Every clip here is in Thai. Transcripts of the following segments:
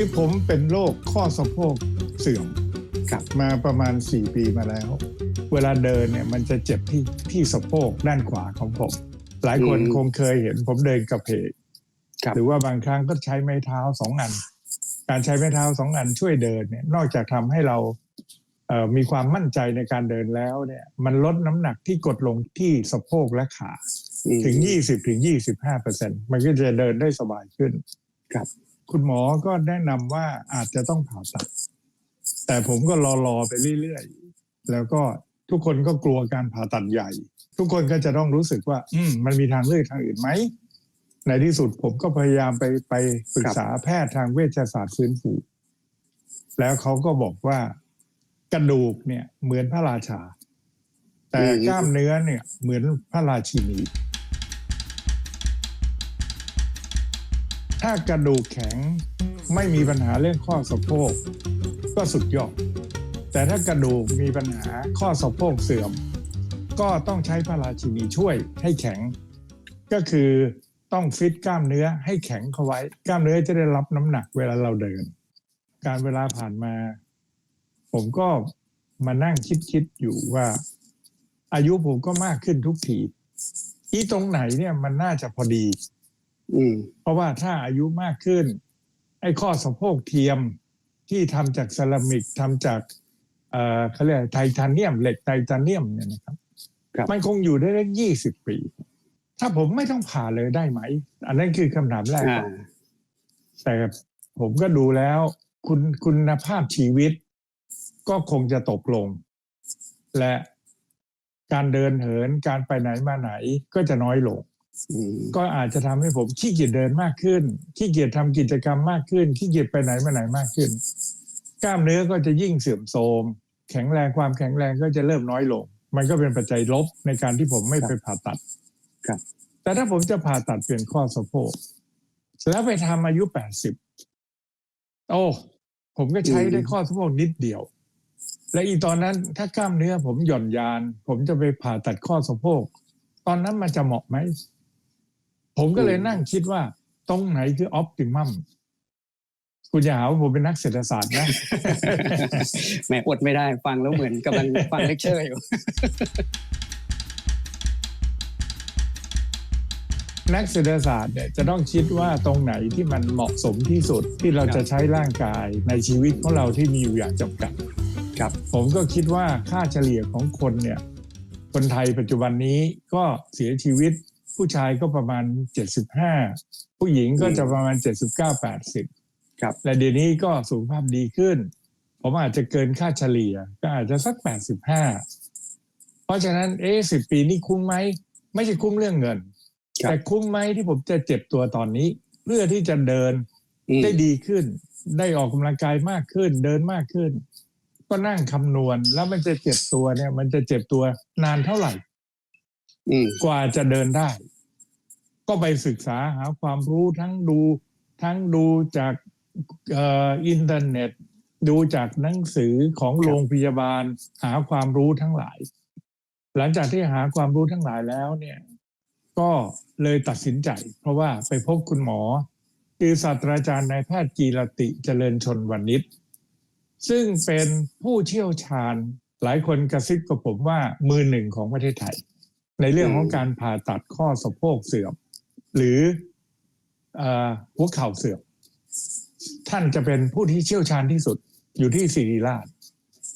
คือผมเป็นโรคข้อสะโพกเสื่อมครับมาประมาณ 4 ปีมาแล้ว เวลาเดินเนี่ยมันจะเจ็บที่ที่สะโพกด้านขวาของผม หลายคนอืมคงเคยเห็นผมเดินกระเพกครับหรือว่าบางครั้งก็ใช้ไม้เท้าสองอัน การใช้ไม้เท้าสองอันช่วยเดินเนี่ยนอกจากทำให้เราเอ่อมีความมั่นใจในการเดินแล้วเนี่ยมันลดน้ำหนักที่กดลงที่สะโพกและขาอืมถึง 20ถึง25เปอร์เซ็นมันก็จะเดินได้สบายขึ้นครับ คุณหมอก็แนะนำว่าอาจจะต้องผ่าตัด แต่ผมก็รอรอๆไปเรื่อยๆ แล้วก็ทุกคนก็กลัวการผ่าตัดใหญ่ ทุกคนก็จะต้องรู้สึกว่า อืมมันมีทางเลือกทางอื่นไหม ในที่สุดผมก็พยายามไปไปปรึกษาแพทย์ทางเวชศาสตร์ฟื้นฟูแล้วเขาก็บอกว่ากระดูกเนี่ยเหมือนพระราชา แต่อืมกล้ามเนื้อเนี่ยเหมือนพระราชินี ถ้ากระดูกแข็งไม่มีปัญหาเรื่องข้อสะโพกก็สุดยอด แต่ถ้ากระดูกมีปัญหาข้อสะโพกเสื่อม ก็ต้องใช้พระราชินีช่วยให้แข็ง ก็คือต้องฟิตกล้ามเนื้อให้แข็งเข้าไว้ กล้ามเนื้อจะได้รับน้ำหนักเวลาเราเดิน การเวลาผ่านมา ผมก็มานั่งคิดคิดๆอยู่ว่า อายุผมก็มากขึ้นทุกทีอีตรงไหนเนี่ยมันน่าจะพอดี เพราะว่าถ้าอายุมากขึ้น ไอ้ข้อสะโพกเทียมที่ทำจากเซรามิกทำจากเอ่อเขาเรียกไทเทเนียม เหล็กไทเทเนียมเนี่ยนะครับครับมันคงอยู่ได้ได้ยี่สิบปี ถ้าผมไม่ต้องผ่าเลยได้ไหม อันนั้นคือคำถามแรกอ่าก่อนแต่ผมก็ดูแล้วคุณคุณภาพชีวิต ก็คงจะตกลง และการเดินเหินการไปไหนมาไหนก็จะน้อยลงอืม ก็อาจจะทำให้ผมขี้เกียจเดินมากขึ้น ขี้เกียจทำกิจกรรมมากขึ้น ขี้เกียจไปไหนมาไหนมากขึ้น กล้ามเนื้อก็จะยิ่งเสื่อมโทรม แข็งแรงความแข็งแรงก็จะเริ่มน้อยลง มันก็เป็นปัจจัยลบในการที่ผมไม่ไปผ่าตัดครับ แต่ถ้าผมจะผ่าตัดเปลี่ยนข้อสะโพกแล้วไปทำอายุแปดสิบโอ้ผมก็ใช้ได้ข้อสะโพกนิดเดียว และอีตอนนั้นถ้ากล้ามเนื้อผมหย่อนยาน ผมจะไปผ่าตัดข้อสะโพก ตอนนั้นมันจะเหมาะไหม ผมก็เลยอืมนั่งคิดว่า ตรงไหนคือออ t ติมัมคุณอย่าหาว่าผมเป็นนักเศรษฐศาสตร์นะแหมอดไม่ได้ฟังแล้วเหมือนกำลังฟังเลคเชอร์อยู่ นักเศรษฐศาสตร์เนี่ยจะต้องคิดว่าตรงไหนที่มันเหมาะสมที่สุดที่เราครับจะใช้ร่างกายในชีวิตของเราที่มีอยู่อย่างจำกัดครับ ผมก็คิดว่าค่าเฉลี่ยของคนเนี่ย คนไทยปัจจุบันนี้ก็เสียชีวิต ผู้ชายก็ประมาณ 75 ผู้หญิงก็จะประมาณ 79-80 ครับ และเดี๋ยวนี้ก็สุขภาพดีขึ้น ผมอาจจะเกินค่าเฉลี่ย ก็อาจจะสัก 85 เพราะฉะนั้นเอ๊ะสิปีนี้คุ้มไหม ไม่ใช่คุ้มเรื่องเงินครับแต่คุ้มไหมที่ผมจะเจ็บตัวตอนนี้ เพื่อที่จะเดินอืมได้ดีขึ้น ได้ออกกำลังกายมากขึ้น เดินมากขึ้น ก็นั่งคำนวณแล้วมันจะเจ็บตัวเนี่ย มันจะเจ็บตัวนานเท่าไหร่อืม กว่าจะเดินได้ ก็ไปศึกษาหาความรู้ทั้งดูทั้งดูจากอินเทอร์เน็ต ดูจากหนังสือของโรงพยาบาล หาความรู้ทั้งหลาย หลังจากที่หาความรู้ทั้งหลายแล้วเนี่ย ก็เลยตัดสินใจ เพราะว่าไปพบคุณหมอ คือศาสตราจารย์นายแพทย์กีรติเจริญชนวันนิชซึ่งเป็นผู้เชี่ยวชาญหลายคนกระซิบกับผมว่ามือหนึ่งของประเทศไทย ในเรื่องของการผ่าตัดข้อสะโพกเสื่อม หรือเอ่อหัวเข่าเสื่อมท่านจะเป็นผู้ที่เชี่ยวชาญที่สุดอยู่ที่ศิริราช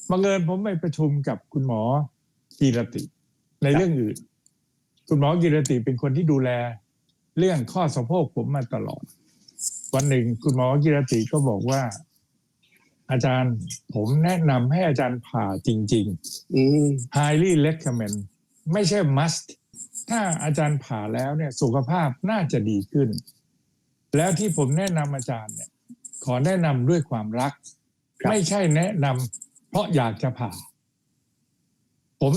บังเอิญผมไปประชุมกับคุณหมอกีรติ ในเรื่องอื่น คุณหมอกีรติเป็นคนที่ดูแล เรื่องข้อสะโพกผมมาตลอด วันหนึ่งคุณหมอกีรติก็บอกว่า อาจารย์ผมแนะนำให้อาจารย์ผ่าจริงๆอืม highly recommend ไม่ใช่ must ถ้าอาจารย์ผ่าแล้วเนี่ยสุขภาพน่าจะดีขึ้น แล้วที่ผมแนะนำอาจารย์เนี่ยขอแนะนำด้วยความรักครับไม่ใช่แนะนำเพราะอยากจะผ่า ผม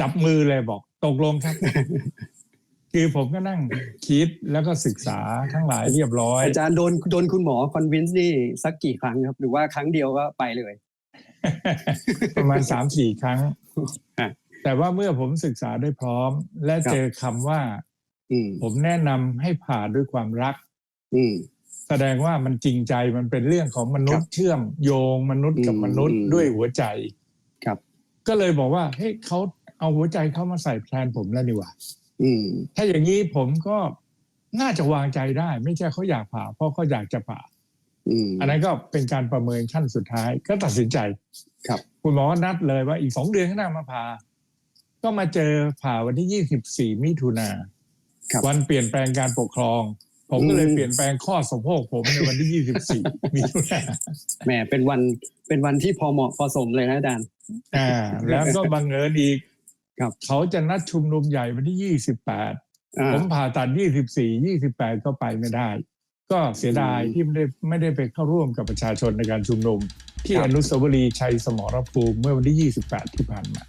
จับมือเลยบอก ตกลงครับ คือผมก็นั่งคิดแล้วก็ศึกษาทั้งหลายเรียบร้อย อาจารย์โดนโดนคุณหมอคอนวินส์นี่สักกี่ครั้งครับ หรือว่าครั้งเดียวก็ไปเลย ประมาณสามสี่ครั้งฮะ แต่ว่าเมื่อผมศึกษาได้พร้อม และครับเจอคำว่าอืมผมแนะนำให้ผ่าด้วยความรักอืมแสดงว่ามันจริงใจมันเป็นเรื่องของมนุษย์เชื่อมโยงมนุษย์กับอืมมนุษย์อืมด้วยหัวใจครับ ก็เลยบอกว่าเฮ้ยเขาเอาหัวใจเขามาใส่แพลนผมแล้วนี่หว่าอืมถ้าอย่างนี้ผมก็น่าจะวางใจได้ ไม่ใช่เขาอยากผ่า เพราะเขาอยากจะผ่าอืมอันนั้นก็เป็นการประเมินขั้นสุดท้าย ก็ตัดสินใจ ครับ คุณหมอนัดเลยว่าอีกสองเดือนข้างหน้ามาผ่า ก็มาเจอผ่าวันที่ยี่สิบสี่มิถุนาครับวันเปลี่ยนแปลงการปกครอง ผมก็เลยอืมเปลี่ยนแปลงข้อสมโภคผมในวันที่ยี่สิบสี่มิถุนาแหมเป็นวันเป็นวันที่พอเหมาะพอสมเลยนะอาจารย์อ่า แล้วก็บังเอิญอีกครับเขาจะนัดชุมนุมใหญ่วันที่ยี่สิบแปดอ่าผมผ่าตัด24 28ก็ไปไม่ได้ ก็เสียดายอืมที่ไม่ได้ไม่ได้ไปเข้าร่วมกับประชาชนในการชุมนุม ที่ครับอนุสาวรีย์ชัยสมรภูมิเมื่อวันที่28ที่ผ่านมา